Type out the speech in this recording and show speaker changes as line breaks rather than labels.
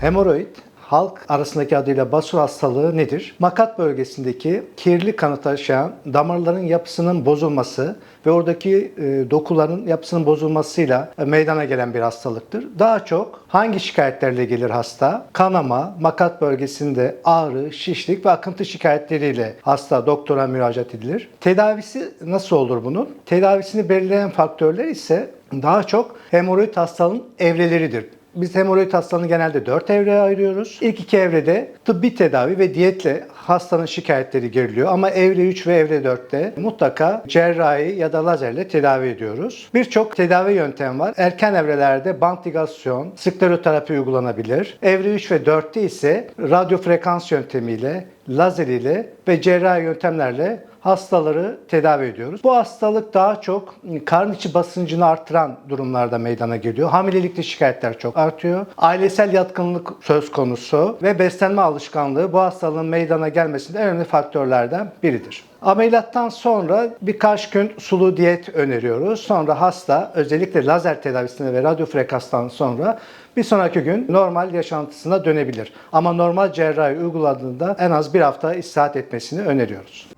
Hemoroid halk arasındaki adıyla basur hastalığı nedir? Makat bölgesindeki kirli kanı taşıyan damarların yapısının bozulması ve oradaki e, dokuların yapısının bozulmasıyla e, meydana gelen bir hastalıktır. Daha çok hangi şikayetlerle gelir hasta? Kanama, makat bölgesinde ağrı, şişlik ve akıntı şikayetleriyle hasta doktora müracaat edilir. Tedavisi nasıl olur bunun? Tedavisini belirleyen faktörler ise daha çok hemoroid hastalığın evreleridir. Biz hemoroid hastalığını genelde 4 evreye ayırıyoruz. İlk iki evrede tıbbi tedavi ve diyetle hastanın şikayetleri giriliyor. Ama evre 3 ve evre 4'te mutlaka cerrahi ya da lazerle tedavi ediyoruz. Birçok tedavi yöntem var. Erken evrelerde band ligasyon, skleroterapi uygulanabilir. Evre 3 ve 4'te ise radyo frekans yöntemiyle, lazer ile ve cerrahi yöntemlerle hastaları tedavi ediyoruz. Bu hastalık daha çok karın içi basıncını artıran durumlarda meydana geliyor. Hamilelikte şikayetler çok artıyor. Ailesel yatkınlık söz konusu ve beslenme alışkanlığı bu hastalığın meydana gelmesinde önemli faktörlerden biridir. Ameliyattan sonra birkaç gün sulu diyet öneriyoruz. Sonra hasta özellikle lazer tedavisine ve radyo frekanstan sonra bir sonraki gün normal yaşantısına dönebilir. Ama normal cerrahi uyguladığında en az bir hafta istirahat etmesini öneriyoruz.